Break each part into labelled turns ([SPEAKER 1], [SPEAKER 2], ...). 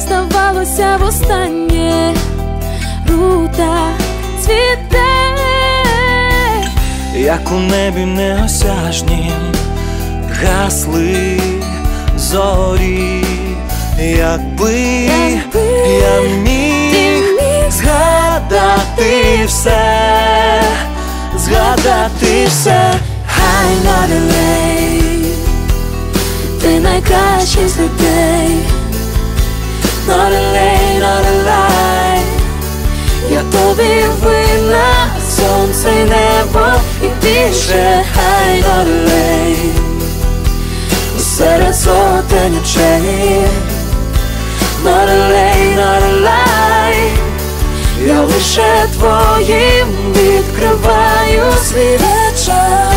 [SPEAKER 1] зустрінемося востаннє, рута цвіте,
[SPEAKER 2] як у небі неосяжнім гасли зорі, якби
[SPEAKER 1] Якби
[SPEAKER 2] я міг
[SPEAKER 1] міг
[SPEAKER 2] згадати все, згадати все,
[SPEAKER 1] хай надалей, ти найкращий з людей, not a lay, not a lie. Я тобі винна, сонце й небо і більше хай not a lay Серед сотень очей Not a lay, not a lie. Я лише твоїм відкриваю свій вечір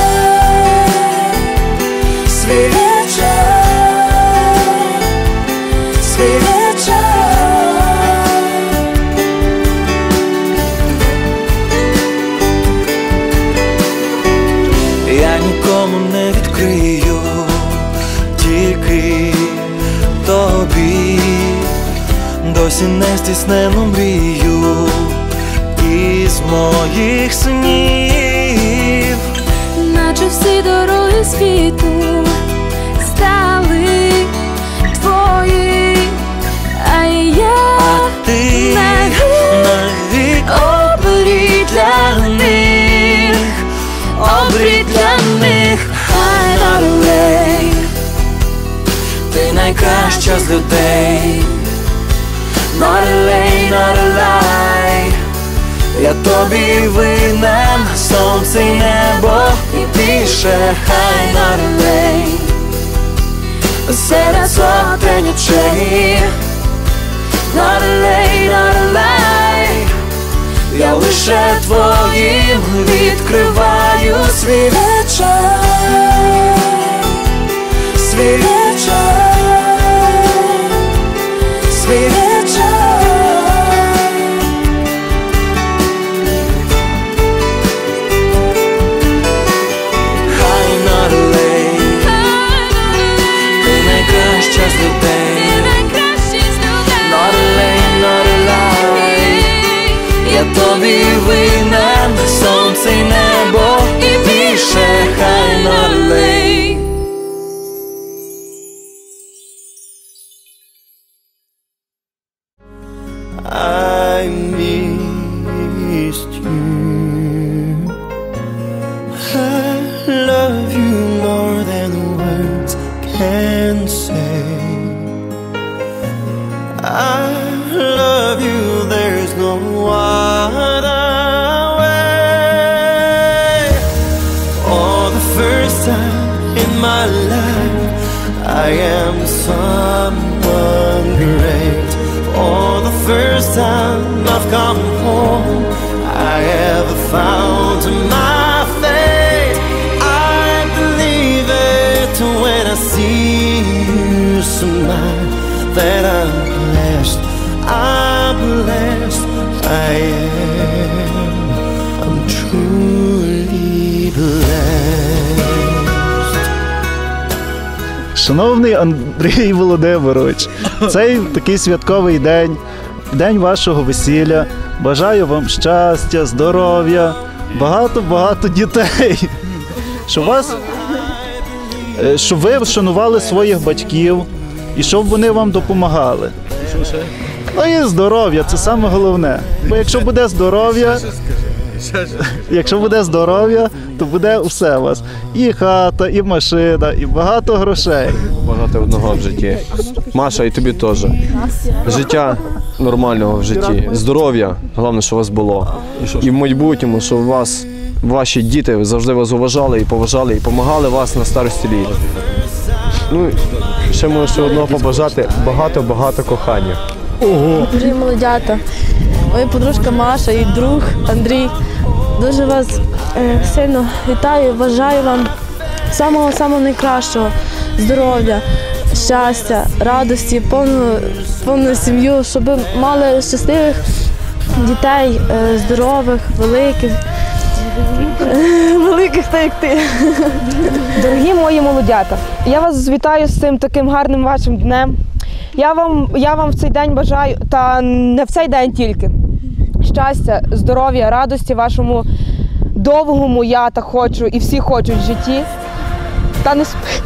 [SPEAKER 2] досі не стіснену мрію із моїх снів.
[SPEAKER 1] Наче всі дороги світу стали твої, а я
[SPEAKER 2] А ти
[SPEAKER 1] навік обрій для них, обрій для них, хай нарулей,
[SPEAKER 2] ти найкраща з людей. Я тобі винен, сонце й небо і більше хай
[SPEAKER 1] нарулей, серед сотень очей, Нарлей, not.
[SPEAKER 2] Я лише твоїм відкриваю свій вечір, Я тобі винен, сонце й небо і більше хай налей I missed you I love you more than words can say I in my life, I am someone great. For the first time, I've come home. I have found my fate. I believe it when I see you smile. That I'm I am. I'm truly blessed.
[SPEAKER 3] Шановний Андрій Володимирович, цей такий святковий день, день вашого весілля. Бажаю вам щастя, здоров'я, багато-багато дітей. Щоб вас, е, щоб ви вшанували своїх батьків і щоб вони вам допомагали. Ну і здоров'я це саме головне. Бо якщо буде здоров'я, якщо буде здоров'я, то буде усе у вас. І хата, і машина, і багато грошей.
[SPEAKER 4] Багато одного в житті. Маша, і тобі теж. Життя нормального в житті. Здоров'я, головне, що у вас було. І в майбутньому, щоб вас, ваші діти завжди вас уважали і поважали, і допомагали вас на старості літ. Ну, ще можу ще одного побажати багато-багато кохання.
[SPEAKER 5] Дорогі молодята, моя подружка Маша і друг Андрій. Дуже вас е, сильно вітаю, бажаю вам самого самого найкращого здоров'я, щастя, радості, повну, повну сім'ю, щоб ви мали щасливих дітей, е, здорових, великих. Е, Великих, так як ти.
[SPEAKER 6] Дорогі мої молодята, я вас вітаю з цим таким гарним вашим днем. Я вам, я вам в цей день бажаю, та не в цей день тільки. Щастя, здоров'я, радості вашому довгому я так хочу і всі хочуть в житті. Та не сп-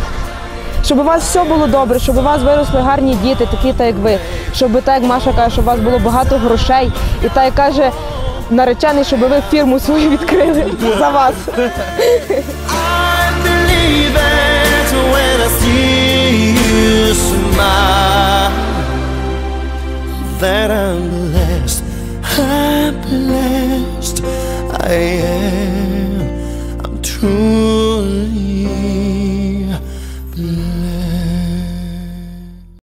[SPEAKER 6] щоб у вас все було добре, щоб у вас виросли гарні діти, такі так як ви. Щоб так як Маша каже, щоб у вас було багато грошей. І так як каже наречений, щоб ви фірму свою відкрили за вас.
[SPEAKER 2] I believe it when I see you smile. That I'm blessed, I'm blessed. I am, I'm blessed.